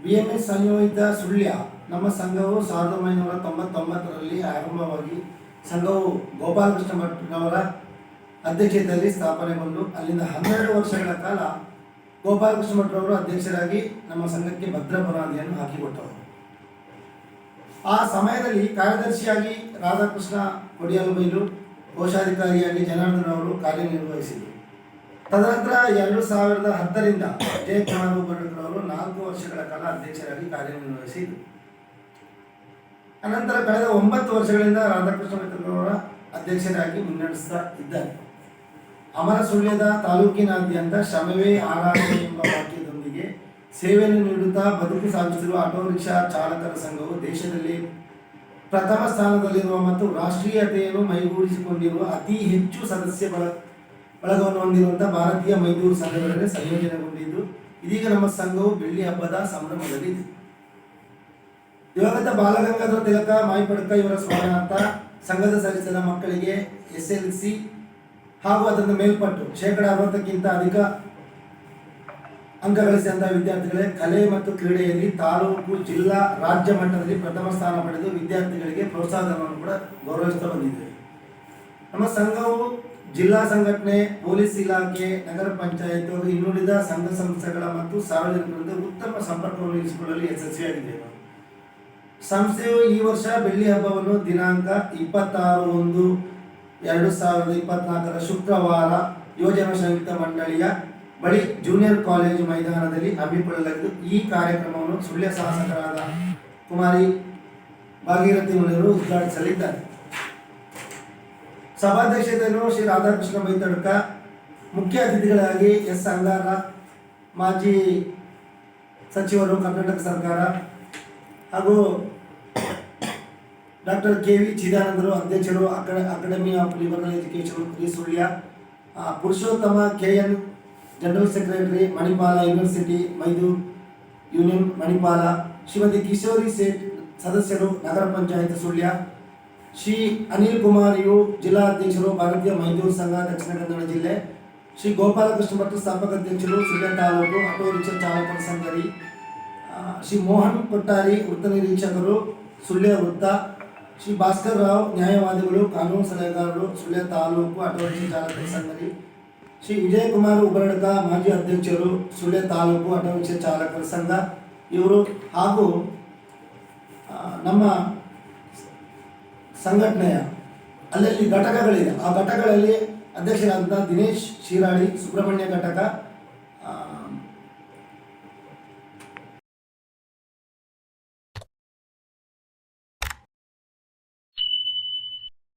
BMS B ಸಂಯೋಜಿತ ಸುಳ್ಯ. ನಮ್ಮ ಸಂಘವು ಸಾವಿರದ ಒಂಬೈನೂರ ತೊಂಬತ್ತೊಂಬತ್ತರಲ್ಲಿ ಆರಂಭವಾಗಿ ಸಂಘವು ಗೋಪಾಲಕೃಷ್ಣ ಭಟ್ನವರ ಅಧ್ಯಕ್ಷತೆಯಲ್ಲಿ ಸ್ಥಾಪನೆಗೊಂಡು ಅಲ್ಲಿಂದ ಹನ್ನೆರಡು ವರ್ಷಗಳ ಕಾಲ ಗೋಪಾಲಕೃಷ್ಣ ಭಟ್ರವರು ಅಧ್ಯಕ್ಷರಾಗಿ ನಮ್ಮ ಸಂಘಕ್ಕೆ ಭದ್ರ ಬುನಾದಿಯನ್ನು ಹಾಕಿಕೊಟ್ಟವರು ಆ ಸಮಯದಲ್ಲಿ ಕಾರ್ಯದರ್ಶಿಯಾಗಿ ರಾಧಾಕೃಷ್ಣ ಒಡಿಯಲು ಬೈಲು ಕೋಶಾಧಿಕಾರಿಯಾಗಿ ಜನಾರ್ದನ್ ಅವರು ಕಾರ್ಯನಿರ್ವಹಿಸಿದರು. ತದನಂತರ ಎರಡು ಸಾವಿರದ ಹತ್ತರಿಂದ ಜಯ ಅವರು ನಾಲ್ಕು ವರ್ಷಗಳ ಕಾಲ ಅಧ್ಯಕ್ಷರಾಗಿ ಕಾರ್ಯನಿರ್ವಹಿಸಿದರು. ಅನಂತರ ಕಳೆದ ಒಂಬತ್ತು ವರ್ಷಗಳಿಂದ ರಾಧಾಕೃಷ್ಣ ಮಿತ್ರರವರ ಅಧ್ಯಕ್ಷರಾಗಿ ಮುನ್ನಡೆಸ್ತಾ ಇದ್ದಾರೆ. ಅಮರ ಸುಳ್ಯದ ತಾಲೂಕಿನಾದ್ಯಂತ ಶ್ರಮವೇ ಆರಾಧನೆ ಎಂಬ ವಾಕ್ಯದೊಂದಿಗೆ ಸೇವೆಯನ್ನು ನೀಡುತ್ತಾ ಬದುಕು ಸಾಗಿಸಿರುವ ಆಟೋ ರಿಕ್ಷಾ ಚಾಲಕರ ಸಂಘವು ದೇಶದಲ್ಲಿ ಪ್ರಥಮ ಸ್ಥಾನದಲ್ಲಿರುವ ಮತ್ತು ರಾಷ್ಟ್ರೀಯತೆಯನ್ನು ಮೈಗೂಡಿಸಿಕೊಂಡಿರುವ ಅತಿ ಹೆಚ್ಚು ಸದಸ್ಯ ಬಲ ಬಳಗವನ್ನು ಹೊಂದಿರುವಂತಹ ಭಾರತೀಯ ಮೈದೂರು ಸಂಘಗಳಲ್ಲಿ ಸಂಯೋಜನೆಗೊಂಡಿದ್ದು, ಇದೀಗ ನಮ್ಮ ಸಂಘವು ಬೆಳ್ಳಿ ಹಬ್ಬದ ಸಂಭ್ರಮದಲ್ಲಿದೆ ದಿವಂಗತ ಬಾಲಗಂಗಾಧರ ತಿಲಕ ಮಾಯಿಪಡ್ಕ ಇವರ ಸ್ಮರಣಾರ್ಥ ಸಂಘದ ಸದಸ್ಯರ ಮಕ್ಕಳಿಗೆ ಎಸ್ ಎಲ್ ಸಿ ಹಾಗೂ ಅದನ್ನು ಮೇಲ್ಪಟ್ಟು ಶೇಕಡ ಅರವತ್ತಕ್ಕಿಂತ ಅಧಿಕ ಅಂಕ ಗಳಿಸಿದಂತಹ ವಿದ್ಯಾರ್ಥಿಗಳೇ ಕಲೆ ಮತ್ತು ಕ್ರೀಡೆಯಲ್ಲಿ ತಾಲೂಕು, ಜಿಲ್ಲಾ, ರಾಜ್ಯ ಮಟ್ಟದಲ್ಲಿ ಪ್ರಥಮ ಸ್ಥಾನ ಪಡೆದು ವಿದ್ಯಾರ್ಥಿಗಳಿಗೆ ಪ್ರೋತ್ಸಾಹವನ್ನು ಕೂಡ ಗೌರವಿಸ್ತಾ ಬಂದಿದ್ದೇವೆ. ನಮ್ಮ ಸಂಘವು ಜಿಲ್ಲಾ ಸಂಘಟನೆ, ಪೊಲೀಸ್ ಇಲಾಖೆ, ನಗರ ಪಂಚಾಯತ್ ಇನ್ನುಳಿದ ಸಂಘ ಸಂಸ್ಥೆಗಳ ಮತ್ತು ಸಾರ್ವಜನಿಕರಿಂದ ಉತ್ತಮ ಸಂಪರ್ಕವನ್ನು ಇರಿಸಿಕೊಳ್ಳಲು ಯಶಸ್ವಿಯಾಗಿದೆ. ಸಂಸ್ಥೆಯು ಈ ವರ್ಷ ಬೆಳ್ಳಿ ಹಬ್ಬವನ್ನು ದಿನಾಂಕ ಇಪ್ಪತ್ತಾರು ಒಂದು, ಎರಡು ಸಾವಿರದ ಇಪ್ಪತ್ನಾಲ್ಕರ ಶುಕ್ರವಾರ ಯೋಜನಾ ಸಂಯುಕ್ತ ಮಂಡಳಿಯ ಬಳಿ ಜೂನಿಯರ್ ಕಾಲೇಜು ಮೈದಾನದಲ್ಲಿ ಹಮ್ಮಿಕೊಳ್ಳಲಾಗಿದ್ದು, ಈ ಕಾರ್ಯಕ್ರಮವನ್ನು ಸುಳ್ಯ ಶಾಸಕರಾದ ಕುಮಾರಿ ಭಾಗೀರಥಿ ಮುನಿಯವರು ಉದ್ಘಾಟಿಸಲಿದ್ದಾರೆ. ಸಭಾಧ್ಯಕ್ಷತೆಯನ್ನು ಶ್ರೀ ರಾಧಾಕೃಷ್ಣ ಬೈತಡ್ಕ ಮುಖ್ಯ ಅತಿಥಿಗಳಾಗಿ ಎಸ್ ಅಂಗಾರ, ಮಾಜಿ ಸಚಿವರು ಕರ್ನಾಟಕ ಸರ್ಕಾರ ಹಾಗೂ ಡಾಕ್ಟರ್ ಕೆ ವಿ ಚಿದಾನಂದರು ಅಧ್ಯಕ್ಷರು, ಅಕಡ, academy of liberal education Shri Sullia Purushottama K N general secretary Manipal university Mazdoor union Manipal Shrimati Kishori Seth ಸದಸ್ಯರು ನಗರ ಪಂಚಾಯತ್ ಸುಳ್ಯ ಶ್ರೀ ಅನಿಲ್ ಕುಮಾರ್ ಯು ಜಿಲ್ಲಾಧ್ಯಕ್ಷರು ಭಾರತೀಯ ಮೈದೂರು ಸಂಘ ದಕ್ಷಿಣ ಕನ್ನಡ ಜಿಲ್ಲೆ ಶ್ರೀ ಗೋಪಾಲಕೃಷ್ಣ ಭಟ್ ಸ್ಥಾಪಕ ಅಧ್ಯಕ್ಷರು ಸುಳ್ಯ ತಾಲೂಕು ಆಟೋ ರಿಕ್ಷಾ ಚಾಲಕರ ಸಂಘರಿ ಶ್ರೀ ಮೋಹನ್ ಕೊಟ್ಟಾರಿ ವೃತ್ತ ನಿರೀಕ್ಷಕರು ಸುಳ್ಯ ವೃತ್ತ ಶ್ರೀ ಭಾಸ್ಕರ್ ರಾವ್ ನ್ಯಾಯವಾದಿಗಳು ಕಾನೂನು ಸಲಹೆಗಾರರು ಸುಳ್ಯ ತಾಲೂಕು ಆಟೋ ರಿಕ್ಷಾ ಚಾಲಕರ ಸಂಘರಿ ಶ್ರೀ ವಿಜಯಕುಮಾರ್ ಉಬರಡಕ ಮಾಜಿ ಅಧ್ಯಕ್ಷರು, ಸುಳ್ಯ ತಾಲೂಕು ಆಟೋ ರಿಕ್ಷಾ ಚಾಲಕರ ಸಂಘ, ಇವರು ಹಾಗೂ ನಮ್ಮ ಸಂಘಟನೆಯ ಅಲ್ಲಲ್ಲಿ ಘಟಕಗಳಿದೆ. ಆ ಘಟಕಗಳಲ್ಲಿ ಅಧ್ಯಕ್ಷರಾದಂಥ ದಿನೇಶ್ ಶಿರಾಳಿ ಸುಬ್ರಹ್ಮಣ್ಯ ಘಟಕ